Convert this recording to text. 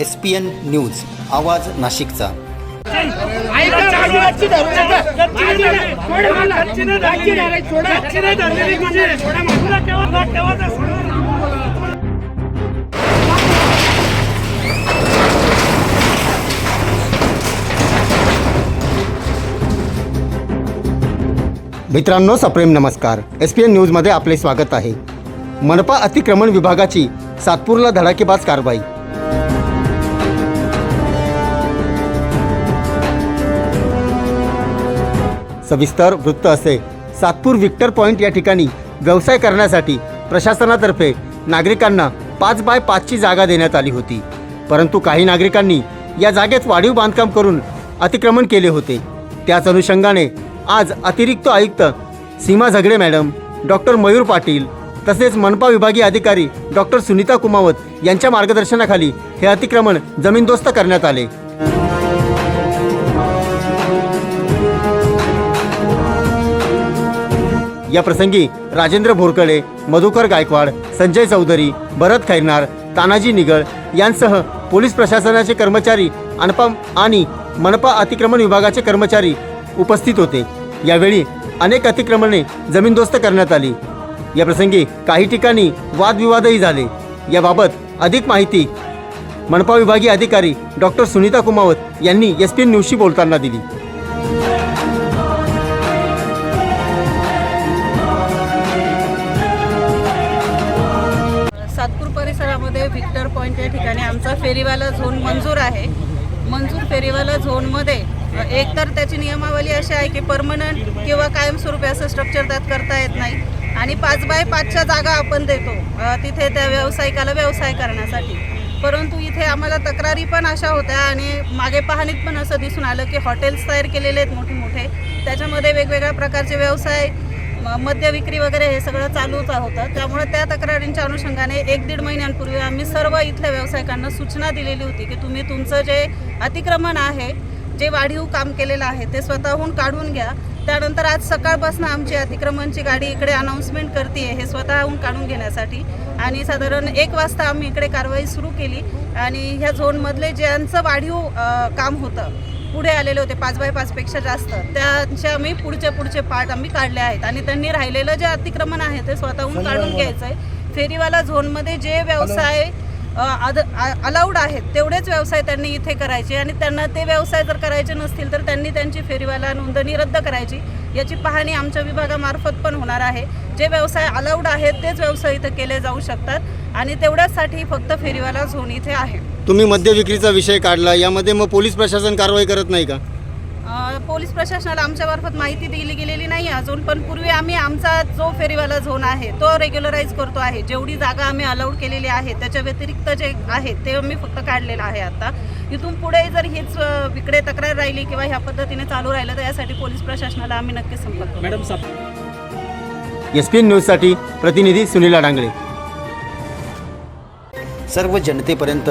S P N news आवाज नाशिकचा. मित्रांनो सप्रेम नमस्कार. एस पी एन न्यूजमध्ये आपले स्वागत आहे. मनपा अतिक्रमण विभागाची सातपूरला धडाकेबाज कारवाई. सविस्तर वृत्त असे. सातपूर विक्टर पॉईंट या ठिकाणी व्यवसाय करण्यासाठी प्रशासनातर्फे नागरिकांना पाच बाय पाचची जागा देण्यात आली होती. परंतु काही नागरिकांनी या जागेत वाढीव बांधकाम करून अतिक्रमण केले होते. त्याच अनुषंगाने आज अतिरिक्त आयुक्त सीमा झगडे मॅडम डॉक्टर मयूर पाटील तसेच मनपा विभागीय अधिकारी डॉक्टर सुनीता कुमावत यांच्या मार्गदर्शनाखाली हे अतिक्रमण जमीनदोस्त करण्यात आले. या प्रसंगी राजेंद्र भोरकडे मधुकर गायकवाड संजय चौधरी भरत खैरनार तानाजी निगळ यांसह पोलीस प्रशासनाचे कर्मचारी अनपा आणि मनपा अतिक्रमण विभागाचे कर्मचारी उपस्थित होते. यावेळी अनेक अतिक्रमणे जमीनदोस्त करण्यात आली. या प्रसंगी काही ठिकाणी वादविवादही झाले. याबाबत अधिक माहिती मनपा विभागीय अधिकारी डॉक्टर सुनीता कुमावत यांनी एस पी न्यूजशी बोलताना दिली. ठिकाणी आमचा फेरीवाला झोन मंजूर आहे. मंजूर फेरीवाला झोनमध्ये एकतर त्याची नियमावली अशी आहे की परमनंट किंवा कायमस्वरूपी असं स्ट्रक्चर त्यात करता येत नाही. आणि पाच बाय पाचच्या जागा आपण देतो तिथे त्या व्यावसायिकाला व्यवसाय करण्यासाठी. परंतु इथे आम्हाला तक्रारी पण अशा होत्या आणि मागे पाहणीत पण असं दिसून आलं की हॉटेल्स तयार केलेले आहेत मोठे मोठे त्याच्यामध्ये वेगवेगळ्या प्रकारचे व्यवसाय मद्य विक्री वगैरे हे सगळं चालूच होतं. त्यामुळे त्या तक्रारींच्या अनुषंगाने एक दीड महिन्यांपूर्वी आम्ही सर्व इथल्या व्यावसायिकांना सूचना दिलेली होती की तुम्ही तुमचं जे अतिक्रमण आहे जे वाढीव काम केलेलं आहे ते स्वतःहून काढून घ्या. त्यानंतर आज सकाळपासून आमची अतिक्रमणची गाडी इकडे अनाऊन्समेंट करते हे स्वतःहून काढून घेण्यासाठी. आणि साधारण एक वाजता आम्ही इकडे कारवाई सुरू केली. आणि ह्या झोनमधले ज्यांचं वाढीव काम होतं पुढे आलेले होते पाच बाय पाचपेक्षा जास्त. त्यांचे आम्ही पुढचे पुढचे पार्ट आम्ही काढले आहेत. आणि त्यांनी राहिलेलं जे अतिक्रमण आहे ते स्वतःहून काढून घ्यायचं आहे फेरीवाला झोनमध्ये जे व्यवसाय अलाउड आहेत तेवढेच व्यवसाय त्यांनी इथे करायचे. आणि त्यांना ते व्यवसाय जर करायचे नसतील तर त्यांनी त्यांची फेरीवाला नोंदणी रद्द करायची. याची पाहणी आमच्या विभागामार्फत पण होणार आहे. जे व्यवसाय अलाउड आहेत तेच व्यवसाय इथं केले जाऊ शकतात. आणि तेवढ्याचसाठी फक्त फेरीवाला झोन इथे आहे. तुम्ही मद्य विक्रीचा विषय काढला यामध्ये मग पोलीस प्रशासन कारवाई करत नाही का? अ, पोलीस प्रशासनाला आमच्यामार्फत माहिती दिली गेलेली नाही अजून पण पूर्वी आम्ही आमचा जो फेरीवाला झोन आहे तो रेग्युलराईज करतो आहे. जेवढी जागा आम्ही अलाउड केलेली आहे त्याच्या व्यतिरिक्त जे आहे ते आम्ही फक्त काढलेलं आहे आता. इथून पुढे जर हीच अ, इकडे तक्रार राहिली किंवा ह्या पद्धतीने चालू राहिलं तर यासाठी पोलीस प्रशासनाला आम्ही नक्कीच संपर्क करू. मॅडम सात एस पी एन न्यूजसाठी प्रतिनिधी सुनीला डांगळे. सर्व जनतेपर्यंत